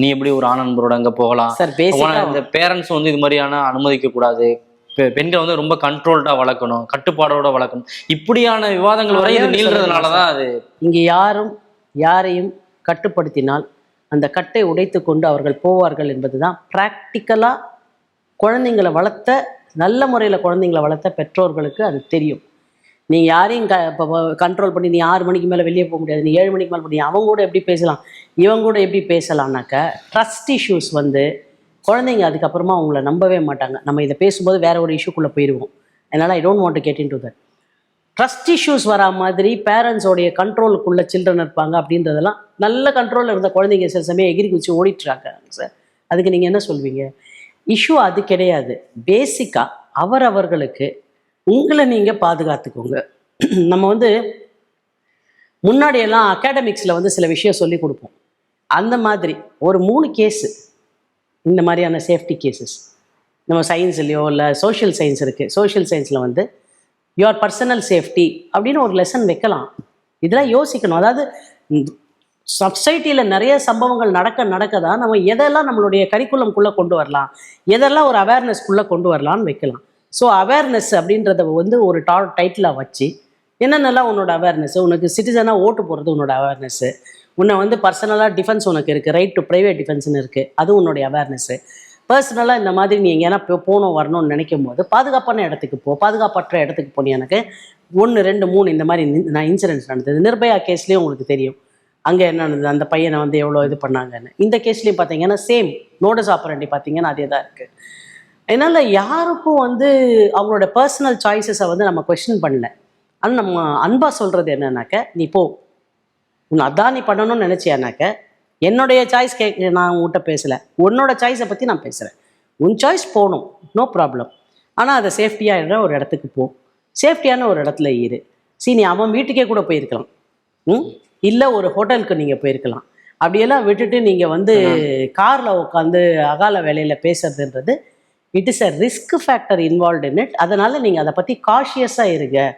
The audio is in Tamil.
நீ எப்படி ஒரு ஆண் நண்பரோட அங்க போகலாம்? சார் இந்த பேரண்ட்ஸ் வந்து இது மாதிரியான அனுமதிக்க கூடாது பெண்களை வந்து ரொம்ப கண்ட்ரோல்டா வளர்க்கணும் கட்டுப்பாடோட வளர்க்கணும். இப்படியான விவாதங்கள் வரை இது நீள்றதுனாலதான் அது இங்கே யாரும் யாரையும் கட்டுப்படுத்தினால் அந்த கட்டை உடைத்து கொண்டு அவர்கள் போவார்கள் என்பதுதான் ப்ராக்டிக்கலாக குழந்தைங்களை வளர்த்த நல்ல முறையில் குழந்தைங்களை வளர்த்த பெற்றோர்களுக்கு அது தெரியும். நீ யாரையும் க இப்போ கண்ட்ரோல் பண்ணி நீ ஆறு மணிக்கு மேலே வெளியே போக முடியாது. நீ ஏழு மணிக்கு மேலே பண்ணி அவங்க கூட எப்படி பேசலாம்? இவங்க கூட எப்படி பேசலாம்னாக்க ட்ரஸ்ட் இஷ்யூஸ் வந்து குழந்தைங்க அதுக்கப்புறமா அவங்கள நம்பவே மாட்டாங்க. நம்ம இதை பேசும்போது வேற ஒரு இஷ்யூக்குள்ளே போயிடுவோம் அதனால் I don't want to get into that trust issues வரா மாதிரி பேரண்ட்ஸோடைய கண்ட்ரோலுக்குள்ள சில்ட்ரன் இருப்பாங்க அப்படின்றதெல்லாம் நல்ல கண்ட்ரோலில் இருந்த குழந்தைங்க சில சமயம் எகிரி குச்சி ஓடிட்டுருக்காங்க சார் அதுக்கு நீங்கள் என்ன சொல்வீங்க? இஷ்யூ அது கிடையாது. பேசிக்காக அவரவர்களுக்கு உங்களை நீங்கள் பாதுகாத்துக்கோங்க. நம்ம வந்து முன்னாடியெல்லாம் அகாடமிக்ஸில் வந்து சில விஷயம் சொல்லி கொடுப்போம். அந்த மாதிரி ஒரு மூணு கேஸு இந்த மாதிரியான சேஃப்டி கேசஸ் நம்ம சயின்ஸ்லையோ இல்லை சோஷியல் சயின்ஸ் இருக்குது சோஷியல் சயின்ஸில் வந்து யுவர் பர்சனல் சேஃப்டி அப்படின்னு ஒரு லெசன் வைக்கலாம். இதெல்லாம் யோசிக்கணும். அதாவது சொசைட்டியில் நிறைய சம்பவங்கள் நடக்க நடக்க தான் நம்ம எதெல்லாம் நம்மளுடைய கரிக்குலம்குள்ளே கொண்டு வரலாம் எதெல்லாம் ஒரு அவேர்னஸ்க்குள்ளே கொண்டு வரலாம்னு வைக்கலாம். ஸோ அவேர்னஸ் அப்படின்றத வந்து ஒரு டா டைட்டிலாக வச்சு என்னென்னலாம் உன்னோட அவேர்னஸ் உனக்கு சிட்டிசனாக ஓட்டு போடுறது உன்னோட அவேர்னஸ்ஸு உன்னை வந்து பர்சனலாக டிஃபென்ஸ் உனக்கு இருக்குது ரைட் டு ப்ரைவேட் டிஃபென்ஸ்னு இருக்குது அது உன்னுடைய அவேர்னஸ்ஸு பர்சனலாக இந்த மாதிரி நீ எங்கேனா போகணும் வரணும்னு நினைக்கும் போது பாதுகாப்பான இடத்துக்கு போ பாதுகாப்பற்ற இடத்துக்கு போனி எனக்கு ஒன்று ரெண்டு மூணு இந்த மாதிரி நான் இன்சிடென்ட்ஸ் நடந்தது. நிர்பயா கேஸ்லேயும் உங்களுக்கு தெரியும். அங்கே என்ன நடந்தது? அந்த பையனை வந்து எவ்வளோ இது பண்ணாங்கன்னு. இந்த கேஸ்லேயும் பார்த்தீங்கன்னா சேம் நோட்டஸ் ஆப்பரண்டி பார்த்தீங்கன்னா அதே தான் இருக்குது அதனால் யாருக்கும் வந்து அவங்களோட பர்சனல் சாய்ஸஸை வந்து நம்ம கொஸ்டின் பண்ணல. ஆனால் நம்ம அன்பாக சொல்கிறது என்னன்னாக்க நீ போ. உன் அதான் நீ பண்ணணும்னு நினச்சியானாக்க என்னுடைய சாய்ஸ் கேட்க நான் உன்கிட்ட பேசலை. உன்னோட சாய்ஸை பற்றி நான் பேசுகிறேன் உன் சாய்ஸ் போகணும். நோ ப்ராப்ளம் ஆனால் அதை சேஃப்டியாக ஒரு இடத்துக்கு போ. சேஃப்டியான ஒரு இடத்துல இரு. சரி நீ அவன் வீட்டுக்கே கூட போயிருக்கலாம். ம்? இல்லை ஒரு ஹோட்டலுக்கு நீங்கள் போயிருக்கலாம். அப்படியெல்லாம் விட்டுட்டு நீங்கள் வந்து காரில் உட்காந்து அகால வேலையில் பேசுறதுன்றது it is a risk factor involve in it. அதனால் நீங்கள் அதை பற்றி காஷியஸாக இருங்க.